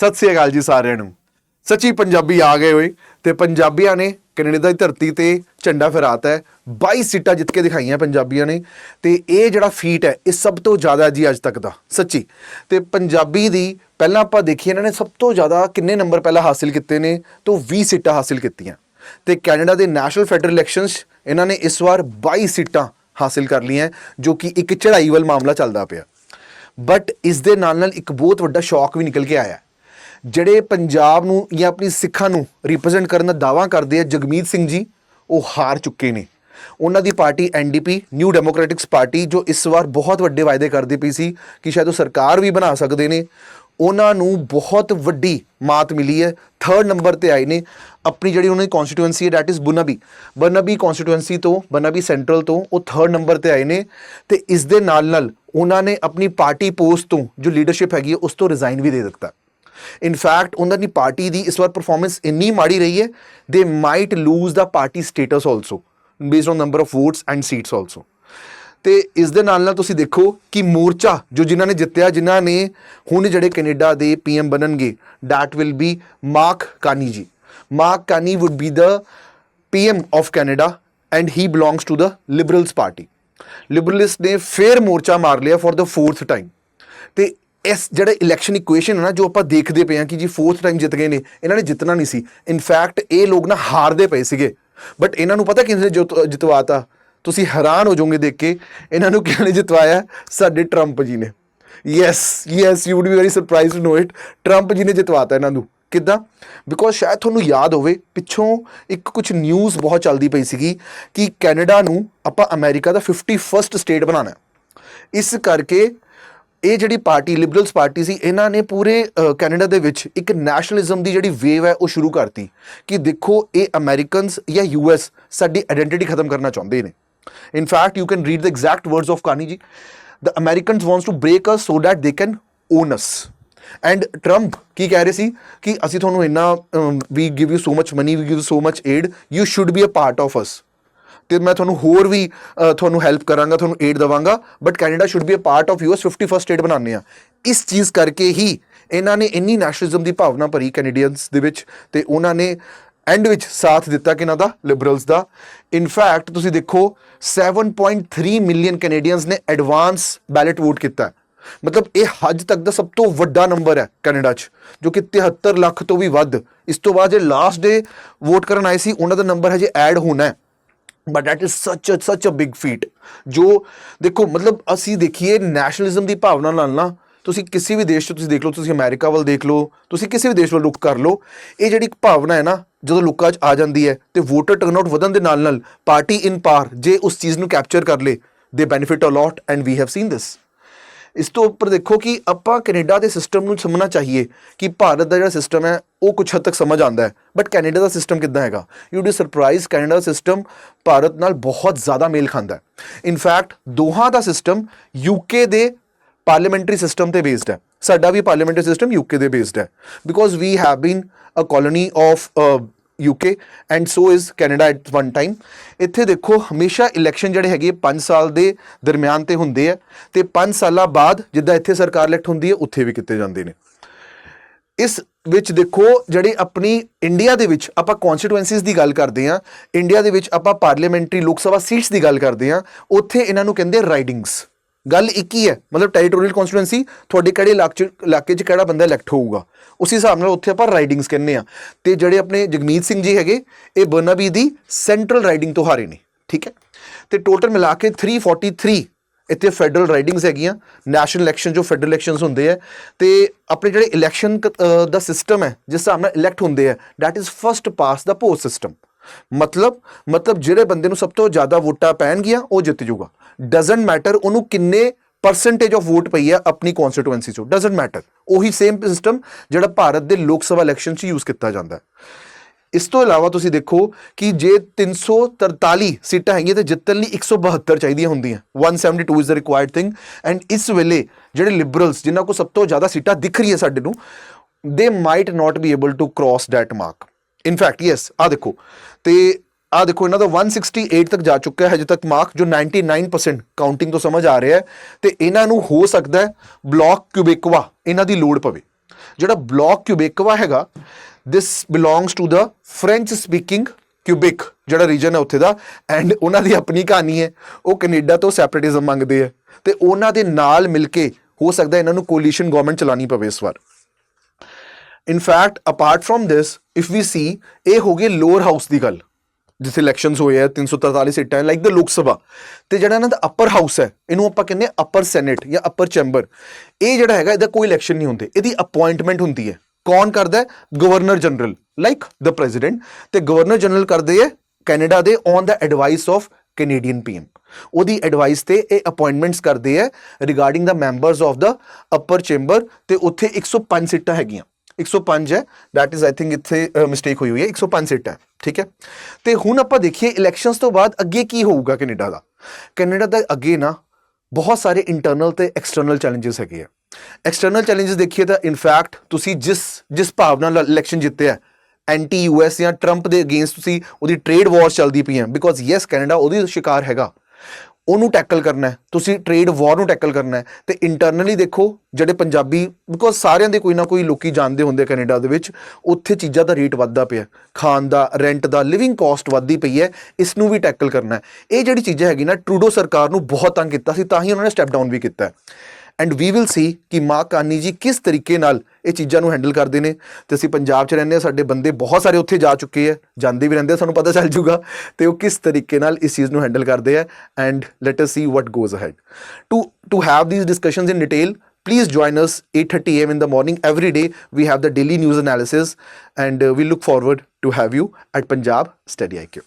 ਸਤਿ ਸ੍ਰੀ ਅਕਾਲ ਜੀ ਸਾਰਿਆਂ ਨੂੰ। ਸੱਚੀ ਪੰਜਾਬੀ ਆ ਗਏ ਹੋਏ ਤੇ ਪੰਜਾਬੀਆਂ ਨੇ ਕੈਨੇਡਾ ਦੀ ਧਰਤੀ ਤੇ ਝੰਡਾ ਫਹਿਰਾਤਾ ਹੈ। 22 ਸੀਟਾਂ ਜਿੱਤ ਕੇ ਦਿਖਾਈਆਂ ਪੰਜਾਬੀਆਂ ਨੇ ਤੇ ਇਹ ਜਿਹੜਾ ਫੀਟ ਹੈ, ਇਹ ਸਭ ਤੋਂ ਜ਼ਿਆਦਾ ਜੀ ਅੱਜ ਤੱਕ ਦਾ, ਸੱਚੀ। ਤੇ ਪੰਜਾਬੀ ਦੀ ਪਹਿਲਾਂ ਆਪਾਂ ਦੇਖੀਏ, ਇਹਨਾਂ ਨੇ ਸਭ ਤੋਂ ਜ਼ਿਆਦਾ ਕਿੰਨੇ ਨੰਬਰ ਪਹਿਲਾਂ ਹਾਸਿਲ ਕੀਤੇ ਨੇ? ਤੋਂ 20 ਸੀਟਾਂ ਹਾਸਿਲ ਕੀਤੀਆਂ। ਤੇ ਕੈਨੇਡਾ ਦੇ ਨੈਸ਼ਨਲ ਫੈਡਰਲ ਇਲੈਕਸ਼ਨਸ ਇਹਨਾਂ ਨੇ ਇਸ ਵਾਰ 22 ਸੀਟਾਂ ਹਾਸਿਲ ਕਰ ਲਈਆਂ, ਜੋ ਕਿ ਇੱਕ ਚੜ੍ਹਾਈ ਵੱਲ ਮਾਮਲਾ ਚੱਲਦਾ ਪਿਆ। ਬਟ ਇਸ ਦੇ ਨਾਲ ਨਾਲ ਇੱਕ ਬਹੁਤ ਵੱਡਾ ਸ਼ੌਕ ਵੀ ਨਿਕਲ ਕੇ ਆਇਆ। ਜਿਹੜੇ ਪੰਜਾਬ ਨੂੰ ਜਾਂ ਆਪਣੀ ਸਿੱਖਾਂ ਨੂੰ ਰਿਪਰੈਜ਼ੈਂਟ ਕਰਨ ਦਾ ਦਾਅਵਾ ਕਰਦੇ ਆ, ਜਗਮੀਤ ਸਿੰਘ ਜੀ, ਉਹ ਹਾਰ ਚੁੱਕੇ ਨੇ। ਉਹਨਾਂ ਦੀ party NDP new democratics party, ਜੋ ਇਸ ਵਾਰ ਬਹੁਤ ਵੱਡੇ ਵਾਅਦੇ ਕਰਦੀ ਪਈ ਸੀ ਕਿ ਸ਼ਾਇਦ ਉਹ ਸਰਕਾਰ ਵੀ ਬਣਾ ਸਕਦੇ ਨੇ। ਉਹਨਾਂ ਨੂੰ ਬਹੁਤ ਵੱਡੀ ਮਾਤ ਮਿਲੀ ਹੈ। ਥਰਡ ਨੰਬਰ ਤੇ ਆਏ ਨੇ। ਆਪਣੀ ਜਿਹੜੀ ਉਹਨਾਂ ਦੀ ਕਨਸਟੀਟੂਐਂਸੀ ਹੈ that is Burnaby Burnaby constituency ਤੋਂ ਬੁਨਾਬੀ ਸੈਂਟਰਲ ਤੋਂ ਉਹ ਥਰਡ ਨੰਬਰ ਤੇ ਆਏ ਨੇ ਤੇ ਇਸ ਦੇ ਨਾਲ ਨਾਲ ਉਹਨਾਂ ਨੇ ਆਪਣੀ ਪਾਰਟੀ ਪੋਸਟ ਤੋਂ ਜੋ ਲੀਡਰਸ਼ਿਪ ਹੈਗੀ ਹੈ, ਉਸ ਤੋਂ ਰਿਜ਼ਾਈਨ ਵੀ ਦੇ ਦਿੱਤਾ। ਇਨਫੈਕਟ ਉਹਨਾਂ ਦੀ ਪਾਰਟੀ ਦੀ ਇਸ ਵਾਰ ਪਰਫਾਰਮੈਂਸ ਇੰਨੀ ਮਾੜੀ ਰਹੀ ਹੈ they might lose the party status also based on number of votes and seats also ਤੇ ਇਸ ਦੇ ਨਾਲ ਨਾਲ ਤੁਸੀਂ ਦੇਖੋ ਕਿ ਮੋਰਚਾ ਜੋ ਜਿਨ੍ਹਾਂ ਨੇ ਜਿੱਤਿਆ, ਜਿਨ੍ਹਾਂ ਨੇ ਹੁਣ ਜਿਹੜੇ ਕੈਨੇਡਾ ਦੇ ਪੀਐਮ ਬਣਨਗੇ, that will be Mark Carney ji. Mark Carney would be the PM of Canada and he belongs to the liberals party liberalist ਨੇ ਫੇਰ ਮੋਰਚਾ ਮਾਰ ਲਿਆ ਫॉर the fourth ਟਾਈਮ ਤੇ ਇਸ ਜਿਹੜਾ ਇਲੈਕਸ਼ਨ ਇਕੁਏਸ਼ਨ ਹੈ ਨਾ, ਜੋ ਆਪਾਂ ਦੇਖਦੇ ਪਏ ਹਾਂ ਕਿ ਜੀ ਫੋਰਥ ਟਾਈਮ ਜਿੱਤ ਗਏ ਨੇ, ਇਹਨਾਂ ਨੇ ਜਿੱਤਣਾ ਨਹੀਂ ਸੀ। ਇਨਫੈਕਟ ਇਹ ਲੋਕ ਨਾ ਹਾਰਦੇ ਪਏ ਸੀਗੇ। ਬਟ ਇਹਨਾਂ ਨੂੰ ਪਤਾ ਕਿਹਨੇ ਜਿਤ- ਜਿਤਵਾਤਾ? ਤੁਸੀਂ ਹੈਰਾਨ ਹੋ ਜਾਓਗੇ ਦੇਖ ਕੇ, ਇਹਨਾਂ ਨੂੰ ਕਿਹਨੇ ਜਿਤਵਾਇਆ? ਸਾਡੇ ਟਰੰਪ ਜੀ ਨੇ। Yes yes you would be very surprised to know it Trump ji ਨੇ ਜਿਤਵਾਤਾ ਇਹਨਾਂ ਨੂੰ। ਕਿੱਦਾਂ? ਬਿਕੋਜ਼ ਸ਼ਾਇਦ ਤੁਹਾਨੂੰ ਯਾਦ ਹੋਵੇ, ਪਿੱਛੋਂ ਇੱਕ ਕੁਝ ਨਿਊਜ਼ ਬਹੁਤ ਚੱਲਦੀ ਪਈ ਸੀਗੀ ਕਿ ਕੈਨੇਡਾ ਨੂੰ ਆਪਾਂ ਅਮਰੀਕਾ ਦਾ 51st ਸਟੇਟ ਬਣਾਉਣਾ ਇਸ ਕਰਕੇ ਇਹ ਜਿਹੜੀ ਪਾਰਟੀ ਲਿਬਰਲਸ ਪਾਰਟੀ ਸੀ, ਇਹਨਾਂ ਨੇ ਪੂਰੇ ਕੈਨੇਡਾ ਦੇ ਵਿੱਚ ਇੱਕ ਨੈਸ਼ਨਲਿਜ਼ਮ ਦੀ ਜਿਹੜੀ ਵੇਵ ਹੈ, ਉਹ ਸ਼ੁਰੂ ਕਰਤੀ ਕਿ ਦੇਖੋ, ਇਹ ਅਮਰੀਕਨਸ ਜਾਂ ਯੂਐਸ ਸਾਡੀ ਆਇਡੈਂਟੀਟੀ ਖਤਮ ਕਰਨਾ ਚਾਹੁੰਦੇ ਨੇ। In fact you can read the exact words of Carney ji the Americans wants to break us so that they can own and Trump ਕੀ ਕਹਿ ਰਹੇ ਸੀ? ਕਿ ਅਸੀਂ ਤੁਹਾਨੂੰ ਇੰਨਾ ਵੀ give you so much money we give so much aid you should be a part of us ਤੇ ਮੈਂ ਤੁਹਾਨੂੰ ਹੋਰ ਵੀ ਤੁਹਾਨੂੰ ਹੈਲਪ ਕਰਾਂਗਾ, ਤੁਹਾਨੂੰ ਏਡ ਦਵਾਂਗਾ but Canada should be a part of US 51st state ਬਣਾਉਂਦੇ ਆ ਇਸ ਚੀਜ਼ ਕਰਕੇ ਹੀ ਇਹਨਾਂ ਨੇ ਇੰਨੀ ਨੈਸ਼ਨਲਿਜ਼ਮ ਦੀ ਭਾਵਨਾ ਭਰੀ ਕੈਨੇਡੀਅਨਸ ਦੇ ਵਿੱਚ ਤੇ ਉਹਨਾਂ ਨੇ ਐਂਡ ਵਿੱਚ ਸਾਥ ਦਿੱਤਾ ਕਿ ਇਹਨਾਂ ਦਾ ਲਿਬਰਲਸ ਦਾ। ਇਨਫੈਕਟ ਤੁਸੀਂ ਦੇਖੋ 7.3 ਮਿਲੀਅਨ ਕੈਨੇਡੀਅਨਸ ਨੇ ਐਡਵਾਂਸ ਬੈਲਟ ਵੋਟ ਕੀਤਾ ਮਤਲਬ ਇਹ ਅੱਜ ਤੱਕ ਦਾ ਸਭ ਤੋਂ ਵੱਡਾ ਨੰਬਰ ਹੈ ਕੈਨੇਡਾ 'ਚ, ਜੋ ਕਿ 73 ਲੱਖ ਤੋਂ ਵੀ ਵੱਧ। ਇਸ ਤੋਂ ਬਾਅਦ ਜੇ ਲਾਸਟ ਡੇ ਵੋਟ ਕਰਨ ਆਏ ਸੀ, ਉਹਨਾਂ ਦਾ ਨੰਬਰ ਹਜੇ ਐਡ ਹੋਣਾ ਹੈ। ਬਟ ਦੈਟ ਇਜ਼ ਸੱਚ ਅ ਸੱਚ ਅ ਬਿਗ ਫੀਟ ਜੋ ਦੇਖੋ, ਮਤਲਬ ਅਸੀਂ ਦੇਖੀਏ ਨੈਸ਼ਨਲਿਜ਼ਮ ਦੀ ਭਾਵਨਾ ਨਾਲ ਨਾ, ਤੁਸੀਂ ਕਿਸੇ ਵੀ ਦੇਸ਼ 'ਚ ਤੁਸੀਂ ਦੇਖ ਲਓ, ਤੁਸੀਂ ਅਮਰੀਕਾ ਵੱਲ ਦੇਖ ਲਓ, ਤੁਸੀਂ ਕਿਸੇ ਵੀ ਦੇਸ਼ ਵੱਲ ਰੁਖ ਕਰ ਲਓ, ਇਹ ਜਿਹੜੀ ਭਾਵਨਾ ਹੈ ਨਾ, ਜਦੋਂ ਲੋਕਾਂ 'ਚ ਆ ਜਾਂਦੀ ਹੈ ਤੇ ਵੋਟਰ ਟਰਨਆਊਟ ਵਧਣ ਦੇ ਨਾਲ ਨਾਲ ਪਾਰਟੀ ਇਨ ਪਾਰ ਜੇ ਉਸ ਚੀਜ਼ ਨੂੰ ਕੈਪਚਰ ਕਰ ਲੇ they benefit a lot and we have seen this ਇਸ ਤੋਂ ਉੱਪਰ ਦੇਖੋ ਕਿ ਆਪਾਂ ਕੈਨੇਡਾ ਦੇ ਸਿਸਟਮ ਨੂੰ ਸਮਝਣਾ ਚਾਹੀਏ ਕਿ ਭਾਰਤ ਦਾ ਜਿਹੜਾ ਸਿਸਟਮ ਹੈ ਉਹ ਕੁਝ ਹੱਦ ਤੱਕ ਸਮਝ ਆਉਂਦਾ ਹੈ ਬਟ ਕੈਨੇਡਾ ਦਾ ਸਿਸਟਮ ਕਿੱਦਾਂ ਹੈਗਾ ਯੂ ਡੀ ਸਰਪ੍ਰਾਈਜ਼ ਕੈਨੇਡਾ ਦਾ ਸਿਸਟਮ ਭਾਰਤ ਨਾਲ ਬਹੁਤ ਜ਼ਿਆਦਾ ਮੇਲ ਖਾਂਦਾ ਹੈ ਇਨਫੈਕਟ ਦੋਹਾਂ ਦਾ ਸਿਸਟਮ ਯੂਕੇ ਦੇ ਪਾਰਲੀਮੈਂਟਰੀ ਸਿਸਟਮ ਤੇ ਬੇਸਡ ਹੈ ਸਾਡਾ ਵੀ ਪਾਰਲੀਮੈਂਟਰੀ ਸਿਸਟਮ ਯੂਕੇ ਦੇ ਬੇਸਡ ਹੈ because we have been a colony of UK and so is Canada at one time ਇੱਥੇ ਦੇਖੋ, ਹਮੇਸ਼ਾ ਇਲੈਕਸ਼ਨ ਜਿਹੜੇ ਹੈਗੇ 5 ਸਾਲ ਦੇ ਦਰਮਿਆਨ ਤੇ ਹੁੰਦੇ ਆ, ਤੇ 5 ਸਾਲਾਂ ਬਾਅਦ ਜਿੱਦਾਂ ਇੱਥੇ ਸਰਕਾਰ ਇਲੈਕਟ ਹੁੰਦੀ ਹੈ, ਉੱਥੇ ਵੀ ਕੀਤੇ ਜਾਂਦੇ ਨੇ। ਇਸ ਵਿੱਚ ਦੇਖੋ, ਜਿਹੜੀ ਆਪਣੀ ਇੰਡੀਆ ਦੇ ਵਿੱਚ ਆਪਾਂ ਕਨਸਟੀਟੂਐਂਸੀਜ਼ ਦੀ ਗੱਲ ਕਰਦੇ ਆ ਇੰਡੀਆ ਦੇ ਵਿੱਚ ਆਪਾਂ ਪਾਰਲੀਮੈਂਟਰੀ ਲੋਕ ਸਭਾ ਸੀਟਸ ਦੀ ਗੱਲ ਕਰਦੇ ਆ ਉੱਥੇ ਇਹਨਾਂ ਨੂੰ ਕਹਿੰਦੇ ਰਾਈਡਿੰਗਸ ਗੱਲ ਇੱਕ ਹੀ ਹੈ, ਮਤਲਬ ਟੈਰੀਟੋਰੀਅਲ ਕਨਸਟੀਟੂਐਂਸੀ ਤੁਹਾਡੇ ਕਿਹੜੇ ਇਲਾਕੇ 'ਚ- ਇਲਾਕੇ 'ਚ ਕਿਹੜਾ ਬੰਦਾ ਇਲੈਕਟ ਹੋਊਗਾ? ਉਸ ਹਿਸਾਬ ਨਾਲ ਉੱਥੇ ਆਪਾਂ ਰਾਈਡਿੰਗਸ ਕਹਿੰਦੇ ਆ ਤੇ ਜਿਹੜੇ ਆਪਣੇ ਜਗਮੀਤ ਸਿੰਘ ਜੀ ਹੈਗੇ, ਇਹ ਬਰਨਾਬੀ ਦੀ ਸੈਂਟਰਲ ਰਾਈਡਿੰਗ ਤੋਂ ਹਾਰੇ ਨੇ, ਠੀਕ ਹੈ? ਤੇ ਟੋਟਲ ਮਿਲਾ ਕੇ 343 ਇੱਥੇ ਫੈਡਰਲ ਰਾਈਡਿੰਗਸ ਹੈਗੀਆਂ ਨੈਸ਼ਨਲ ਇਲੈਕਸ਼ਨ ਜੋ ਫੈਡਰਲ ਇਲੈਕਸ਼ਨਸ ਹੁੰਦੇ ਆ। ਤੇ ਆਪਣੇ ਜਿਹੜੇ ਇਲੈਕਸ਼ਨ ਦਾ ਸਿਸਟਮ ਹੈ, ਜਿਸ ਹਿਸਾਬ ਨਾਲ ਇਲੈਕਟ ਹੁੰਦੇ ਆ that is first past the post system ਮਤਲਬ ਮਤਲਬ ਜਿਹੜੇ ਬੰਦੇ ਨੂੰ ਸਭ ਤੋਂ ਜ਼ਿਆਦਾ ਵੋਟਾਂ ਪੈਣਗੀਆਂ, ਉਹ ਜਿੱਤ ਜਾਊਗਾ। ਡਸਨਟ ਮੈਟਰ ਉਹਨੂੰ ਕਿੰਨੇ ਪਰਸੈਂਟੇਜ ਆਫ ਵੋਟ ਪਈ ਹੈ ਆਪਣੀ ਕਨਸਟੀਟੂਐਂਸੀ ਚੋਂ। ਡਸਨਟ ਮੈਟਰ ਉਹੀ ਸੇਮ ਸਿਸਟਮ ਜਿਹੜਾ ਭਾਰਤ ਦੇ ਲੋਕ ਸਭਾ ਇਲੈਕਸ਼ਨ 'ਚ ਯੂਜ਼ ਕੀਤਾ ਜਾਂਦਾ ਹੈ। ਇਸ ਤੋਂ ਇਲਾਵਾ ਤੁਸੀਂ ਦੇਖੋ ਕਿ ਜੇ 343 ਸੀਟਾਂ ਹੈਗੀਆਂ ਤੇ ਜਿੱਤਣ ਲਈ 172 ਚਾਹੀਦੀਆਂ ਹੁੰਦੀਆਂ। 172 is the required thing and ਇਸ ਵੇਲੇ ਜਿਹੜੇ ਲਿਬਰਲਸ ਜਿਨ੍ਹਾਂ ਕੋ ਸਭ ਤੋਂ ਜ਼ਿਆਦਾ ਸੀਟਾਂ ਦਿਖ ਰਹੀ ਹੈ ਸਾਡੇ ਨੂੰ they might not be able to cross that mark in fact yes ਆ ਦੇਖੋ। ਤੇ ਆ ਦੇਖੋ, ਇਹਨਾਂ ਦਾ 168 ਤੱਕ ਜਾ ਚੁੱਕਾ ਹੈ, ਹਜੇ ਤੱਕ ਮਾਰਕ ਜੋ 99% ਕਾਊਂਟਿੰਗ ਤੋਂ ਸਮਝ ਆ ਰਿਹਾ ਹੈ। ਤੇ ਇਹਨਾਂ ਨੂੰ ਹੋ ਸਕਦਾ ਹੈ ਬਲੌਕ ਕਿਊਬੇਕਵਾ ਇਹਨਾਂ ਦੀ ਲੋੜ ਪਵੇ। ਜਿਹੜਾ ਬਲੌਕ ਕਿਊਬੇਕਵਾ ਹੈਗਾ this belongs to the french speaking Quebec ਜਿਹੜਾ ਰੀਜਨ ਹੈ ਉੱਥੇ ਦਾ। ਐਂਡ ਉਹਨਾਂ ਦੀ ਆਪਣੀ ਕਹਾਣੀ ਹੈ, ਉਹ ਕੈਨੇਡਾ ਤੋਂ ਸੈਪਰੇਟਿਜ਼ਮ ਮੰਗਦੇ ਆ ਤੇ ਉਹਨਾਂ ਦੇ ਨਾਲ ਮਿਲ ਕੇ ਹੋ ਸਕਦਾ ਇਹਨਾਂ ਨੂੰ ਕੋਲੀਸ਼ਨ ਗਵਰਨਮੈਂਟ ਚਲਾਣੀ ਪਵੇ ਇਸ ਵਾਰ। In fact apart from this if we see ਇਹ ਹੋ ਗਏ ਲੋਅਰ ਹਾਊਸ ਦੀ ਗੱਲ, ਜਿੱਥੇ ਇਲੈਕਸ਼ਨਸ ਹੋਏ ਆ 343 ਸੀਟਾਂ ਲਾਈਕ ਦ ਲੋਕ ਸਭਾ, ਤੇ ਜਿਹੜਾ ਇਹਨਾਂ ਦਾ ਅਪਰ ਹਾਊਸ ਹੈ, ਇਹਨੂੰ ਆਪਾਂ ਕਹਿੰਦੇ ਆ ਅਪਰ ਸੈਨੇਟ ਜਾਂ ਅਪਰ ਚੈਂਬਰ ਇਹ ਜਿਹੜਾ ਹੈਗਾ, ਇਹਦਾ ਕੋਈ ਇਲੈਕਸ਼ਨ ਨਹੀਂ ਹੁੰਦੇ, ਇਹਦੀ ਅਪਾਇੰਟਮੈਂਟ ਹੁੰਦੀ ਹੈ। ਕੌਣ ਕਰਦਾ ਹੈ? Governor general like the president ਤੇ ਗਵਰਨਰ ਜਨਰਲ ਕਰਦੇ ਹੈ ਕੈਨੇਡਾ ਦੇ on the advice of Canadian PM ਉਹਦੀ ਐਡਵਾਈਸ ਤੇ ਇਹ ਅਪਾਇੰਟਮੈਂਟਸ ਕਰਦੇ ਹੈ regarding the members of the upper chamber ਤੇ ਉੱਥੇ 105 ਸੀਟਾਂ ਹੈਗੀਆਂ। 105 ਹੈ। That ਇਜ਼ ਆਈ ਥਿੰਕ ਇੱਥੇ ਮਿਸਟੇਕ ਹੋਈ ਹੋਈ ਹੈ। 105 ਸੀਟਾਂ ਹੈ, ਠੀਕ ਹੈ? ਤੇ ਹੁਣ ਆਪਾਂ ਦੇਖੀਏ ਇਲੈਕਸ਼ਨਸ ਤੋਂ ਬਾਅਦ ਅੱਗੇ ਕੀ ਹੋਊਗਾ ਕੈਨੇਡਾ ਦਾ। ਕੈਨੇਡਾ ਦਾ ਅੱਗੇ ਨਾ ਬਹੁਤ ਸਾਰੇ ਇੰਟਰਨਲ ਤੇ ਐਕਸਟਰਨਲ ਚੈਲੰਜਸ ਹੈਗੇ ਆ। ਐਕਸਟਰਨਲ ਚੈਲੰਜਸ ਦੇਖੀਏ ਤਾਂ ਇਨਫੈਕਟ ਤੁਸੀਂ ਜਿਸ ਜਿਸ ਭਾਵਨਾ ਨਾਲ ਇਲੈਕਸ਼ਨ ਜਿੱਤਿਆ ਐਂਟੀ ਯੂਐਸ ਜਾਂ ਟਰੰਪ ਦੇ ਅਗੇਂਸਟ ਤੁਸੀਂ ਉਹਦੀ ਟ੍ਰੇਡ ਵਾਰ ਚੱਲਦੀ ਪਈ ਹੈ ਬਿਕੋਜ਼ ਯੈਸ ਕੈਨੇਡਾ ਉਹਦੀ ਸ਼ਿਕਾਰ ਹੈਗਾ। ਉਹਨੂੰ ਟੈਕਲ ਕਰਨਾ ਤੁਸੀਂ ਟ੍ਰੇਡ ਵਾਰ ਨੂੰ ਟੈਕਲ ਕਰਨਾ ਹੈ। ਤੇ ਇੰਟਰਨਲੀ ਦੇਖੋ, ਜਿਹੜੇ ਪੰਜਾਬੀ ਬਿਕੋਜ਼ ਸਾਰਿਆਂ ਦੇ ਕੋਈ ਨਾ ਕੋਈ ਲੋਕੀ ਜਾਣਦੇ ਹੁੰਦੇ ਕੈਨੇਡਾ ਦੇ ਵਿੱਚ, ਉੱਥੇ ਚੀਜ਼ਾਂ ਦਾ ਰੇਟ ਵੱਧਦਾ ਪਿਆ ਖਾਣ ਦਾ ਰੈਂਟ ਦਾ ਲਿਵਿੰਗ ਕਾਸਟ ਵੱਧਦੀ ਪਈ ਹੈ। ਇਸ ਨੂੰ ਵੀ ਟੈਕਲ ਕਰਨਾ ਇਹ ਜਿਹੜੀ ਚੀਜ਼ਾਂ ਹੈਗੀ ਨਾ ਟਰੂਡੋ ਸਰਕਾਰ ਨੂੰ ਬਹੁਤ ਤੰਗ ਕੀਤਾ ਸੀ, ਤਾਂ ਹੀ ਉਹਨਾਂ ਨੇ ਸਟੈਪ ਡਾਊਨ ਵੀ ਕੀਤਾ ਐਂਡ ਵੀ ਵਿਲ ਸੀ ਕਿ ਮਾਂ ਕਾਨੀ ਜੀ ਕਿਸ ਤਰੀਕੇ ਨਾਲ ਇਹ ਚੀਜ਼ਾਂ ਨੂੰ ਹੈਂਡਲ ਕਰਦੇ ਨੇ ਤੇ ਅਸੀਂ ਪੰਜਾਬ 'ਚ ਰਹਿੰਦੇ ਆ ਸਾਡੇ ਬੰਦੇ ਬਹੁਤ ਸਾਰੇ ਉੱਥੇ ਜਾ ਚੁੱਕੇ ਆ ਜਾਂਦੇ ਵੀ ਰਹਿੰਦੇ ਆ ਸਾਨੂੰ ਪਤਾ ਚੱਲ ਜੂਗਾ ਤੇ ਉਹ ਕਿਸ ਤਰੀਕੇ ਨਾਲ ਇਸ ਚੀਜ਼ ਨੂੰ ਹੈਂਡਲ ਕਰਦੇ ਆ and let us see what goes ahead to to have these discussions in detail please join us 8:30 a.m. in the morning every day. We have the daily news analysis and uh, we look forward to have you at punjab study iq